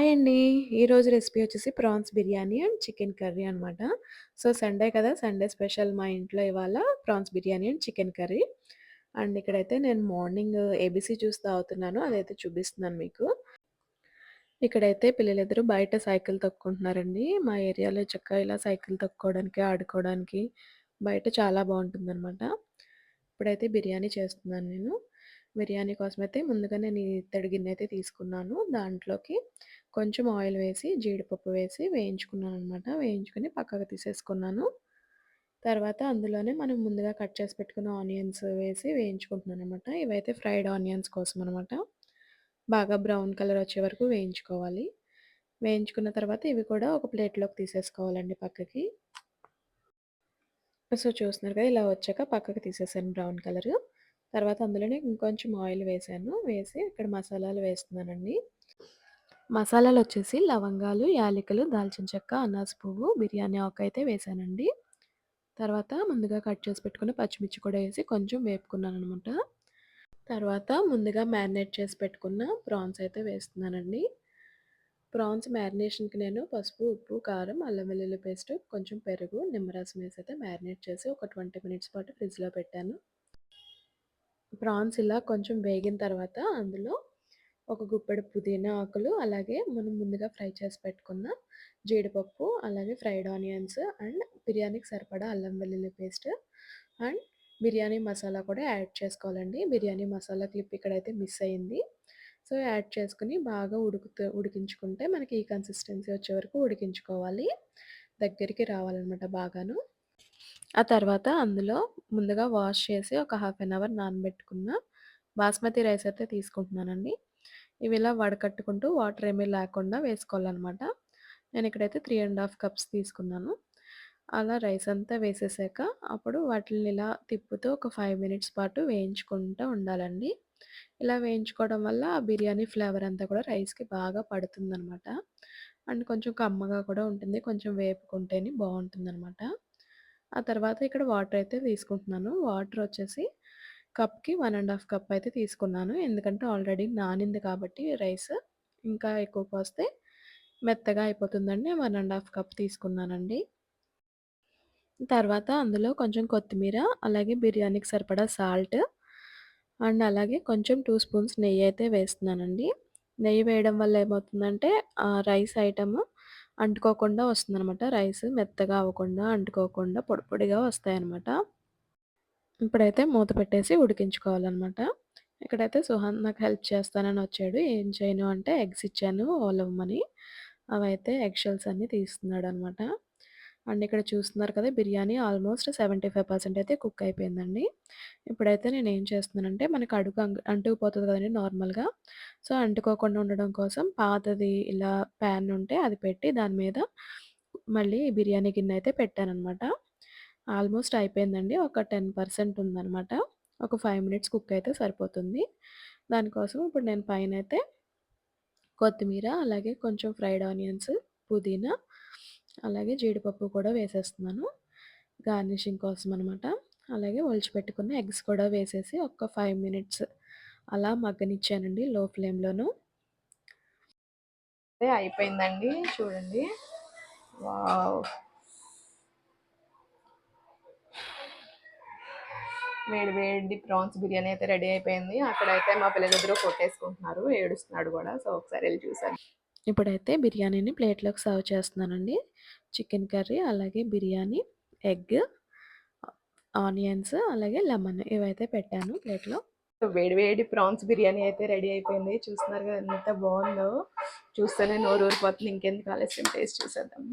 Hi అండి. ఈరోజు recipe వచ్చేసి prawns biryani and chicken curry అనమాట. సో, సండే కదా! సండే స్పెషల్ మా ఇంట్లో ఇవాళ prawns biryani and chicken curry. And ఇక్కడైతే నేను మార్నింగ్ ఏబీసీ జ్యూస్ తాగుతున్నాను. అదైతే చూపిస్తున్నాను మీకు. ఇక్కడైతే పిల్లలిద్దరూ బయట సైకిల్ తొక్కుంటున్నారండి. మా ఏరియాలో చక్కగా ఇలా సైకిల్ తొక్కోవడానికి ఆడుకోవడానికి బయట చాలా బావుంటుందనమాట. ఇప్పుడైతే బిర్యానీ చేస్తున్నాను నేను. బిర్యానీ కోసం అయితే ముందుగా నేను ఈ ఇత్తడి గిన్నె అయితే తీసుకున్నాను. దాంట్లోకి కొంచెం ఆయిల్ వేసి, జీడిపప్పు వేసి వేయించుకున్నాను అనమాట వేయించుకొని పక్కకు తీసేసుకున్నాను. తర్వాత అందులోనే మనం ముందుగా కట్ చేసి పెట్టుకున్న ఆనియన్స్ వేసి వేయించుకుంటున్నాను అనమాట ఇవైతే ఫ్రైడ్ ఆనియన్స్ కోసం అనమాట. బాగా బ్రౌన్ కలర్ వచ్చే వరకు వేయించుకోవాలి. వేయించుకున్న తర్వాత ఇవి కూడా ఒక ప్లేట్‌లోకి తీసేసుకోవాలండి పక్కకి. సో, చూస్తున్నారు కదా! ఇలా వచ్చాక పక్కకు తీసేసాను బ్రౌన్ కలరు. తర్వాత అందులోనే ఇంకొంచెం ఆయిల్ వేసాను వేసి ఇక్కడ మసాలాలు వేస్తున్నానండి. మసాలాలొచ్చేసి లవంగాలు, యాలకులు, దాల్చిన చెక్క, అనాస పువ్వు, బిర్యానీ ఆకు అయితే వేసానండి తర్వాత ముందుగా కట్ చేసి పెట్టుకున్న పచ్చిమిర్చి కూడా వేసి కొంచెం వేపుకున్నాననమాట. తర్వాత ముందుగా మ్యారినేట్ చేసి పెట్టుకున్న ప్రాన్స్ అయితే వేస్తున్నానండి. ప్రాన్స్ మ్యారినేషన్‌కి నేను పసుపు, ఉప్పు, కారం, అల్లం వెల్లుల్లి పేస్ట్, కొంచెం పెరుగు, నిమ్మరసం వేసి అయితే మ్యారినేట్ చేసి ఒక 20 మినిట్స్ పాటు ఫ్రిడ్జ్‌లో పెట్టాను. ప్రాన్స్ ఇలా కొంచెం వేగిన తర్వాత అందులో ఒక గుప్పెడు పుదీనా ఆకులు, అలాగే మనం ముందుగా ఫ్రై చేసి పెట్టుకున్న జీడిపప్పు, అలాగే ఫ్రైడ్ ఆనియన్స్ అండ్ బిర్యానీకి సరిపడా అల్లం వెల్లుల్లి పేస్ట్ అండ్ బిర్యానీ మసాలా కూడా యాడ్ చేసుకోవాలండి. బిర్యానీ మసాలా క్లిప్ ఇక్కడైతే మిస్ అయింది. సో, యాడ్ చేసుకుని బాగా ఉడుకుతూ ఉడికించుకుంటే మనకి ఈ కన్సిస్టెన్సీ వచ్చే వరకు ఉడికించుకోవాలి. దగ్గరికి రావాలనమాట బాగాను. ఆ తర్వాత అందులో ముందుగా వాష్ చేసి ఒక హాఫ్ అన్ అవర్ నానబెట్టుకున్న బాస్మతి రైస్ అయితే తీసుకుంటున్నానండి. ఇవి ఇలా వడకట్టుకుంటూ వాటర్ ఏమీ లేకుండా వేసుకోవాలనమాట. నేను ఇక్కడైతే త్రీ అండ్ హాఫ్ కప్స్ తీసుకున్నాను. అలా రైస్ అంతా వేసేసాక అప్పుడు వాటిని ఇలా తిప్పుతూ ఒక ఫైవ్ మినిట్స్ పాటు వేయించుకుంటూ ఉండాలండి. ఇలా వేయించుకోవడం వల్ల ఆ బిర్యానీ ఫ్లేవర్ అంతా కూడా రైస్‌కి బాగా పడుతుందనమాట. అండ్ కొంచెం కమ్మగా కూడా ఉంటుంది. కొంచెం వేపుకుంటేనే బావుంటుందనమాట. ఆ తర్వాత ఇక్కడ వాటర్ అయితే తీసుకుంటున్నాను. వాటర్ వచ్చేసి కప్‌కి వన్ అండ్ హాఫ్ కప్ అయితే తీసుకున్నాను. ఎందుకంటే ఆల్రెడీ నానింది కాబట్టి రైస్ ఇంకా ఎక్కువ పోస్తే మెత్తగా అయిపోతుందండి వన్ అండ్ హాఫ్ కప్ తీసుకున్నానండి. తర్వాత అందులో కొంచెం కొత్తిమీర, అలాగే బిర్యానీకి సరిపడా సాల్ట్ అండ్ అలాగే కొంచెం టూ స్పూన్స్ నెయ్యి అయితే వేస్తున్నానండి. నెయ్యి వేయడం వల్ల ఏమవుతుందంటే రైస్ ఐటెమ్ అంటుకోకుండా వస్తుందనమాట. రైస్ మెత్తగా అవ్వకుండా, అంటుకోకుండా పొడిపొడిగా వస్తాయన్నమాట. ఇప్పుడైతే మూత పెట్టేసి ఉడికించుకోవాలన్నమాట ఇక్కడైతే సుహాన్ నాకు హెల్ప్ చేస్తానని వచ్చాడు. ఏం చేయను అంటే ఎగ్స్ ఇచ్చాను ఓలవ్వమని. అవైతే ఎగ్ షెల్స్ అన్నీ తీస్తున్నాడనమాట. అండ్ ఇక్కడ చూస్తున్నారు కదా! బిర్యానీ ఆల్మోస్ట్ 75% అయితే కుక్ అయిపోయిందండి. ఇప్పుడైతే నేను ఏం చేస్తున్నానంటే మనకు అడుగు అంటుకుపోతుంది కదండి నార్మల్‌గా. సో, అంటుకోకుండా ఉండడం కోసం పాతది ఇలా పాన్ ఉంటే అది పెట్టి దాని మీద మళ్ళీ బిర్యానీ గిన్నె అయితే పెట్టాననమాట. ఆల్మోస్ట్ అయిపోయిందండి. ఒక 10% ఉందనమాట. ఒక ఫైవ్ మినిట్స్ కుక్ అయితే సరిపోతుంది. దానికోసం ఇప్పుడు నేను పైన అయితే కొత్తిమీర, అలాగే కొంచెం ఫ్రైడ్ ఆనియన్స్, పుదీనా, అలాగే జీడిపప్పు కూడా వేసేస్తున్నాను. గార్నిషింగ్ కోసం అనమాట. అలాగే ఒలిచిపెట్టుకున్న ఎగ్స్ కూడా వేసేసి ఒక ఫైవ్ మినిట్స్ అలా మగ్గనిచ్చానండి లో ఫ్లేమ్‌లోను. అయిపోయిందండి చూడండి. వావ్! వేడి వేడి ప్రాన్స్ బిర్యానీ అయితే రెడీ అయిపోయింది. అక్కడైతే మా పిల్లలిద్దరూ కొట్టేసుకుంటున్నారు. ఏడుస్తున్నాడు కూడా సో, ఒకసారి వెళ్ళి చూసాను. ఇప్పుడైతే బిర్యానీని ప్లేట్‌లోకి సర్వ్ చేస్తున్నానండి. చికెన్ కర్రీ, అలాగే బిర్యానీ, ఎగ్, ఆనియన్స్, అలాగే లెమన్ ఇవైతే పెట్టాను ప్లేట్‌లో. వేడి వేడి ప్రాన్స్ బిర్యానీ అయితే రెడీ అయిపోయింది. చూస్తున్నారు కదా ఎంత బాగుందో చూస్తేనే నోరు ఊరిపోతుంది. ఇంకెందుకు ఆలస్యం టేస్ట్ చూసేద్దాం.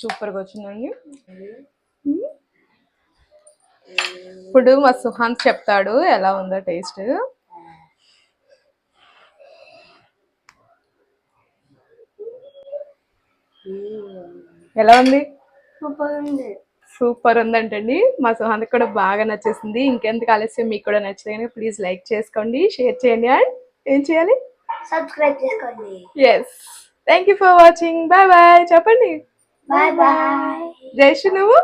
సూపర్‌గా వచ్చిందండి. ఇప్పుడు మా సుహాన్ చెప్తాడు ఎలా ఉందో టేస్ట్. ఎలా ఉంది? సూపర్ ఉంది సూపర్ ఉందంటండి. మా సుహాన్‌కి కూడా బాగా నచ్చేసింది. ఇంకెందుకు ఆలస్యం మీకు కూడా నచ్చితే ప్లీజ్ లైక్ చేసుకోండి, షేర్ చేయండి అండ్ ఏం చేయాలి? సబ్స్క్రైబ్ చేసుకోండి yes. Thank you for watching. Bye bye చెప్పండి. బాయ్ బాయ్ జయశ్రీ నువ్వు?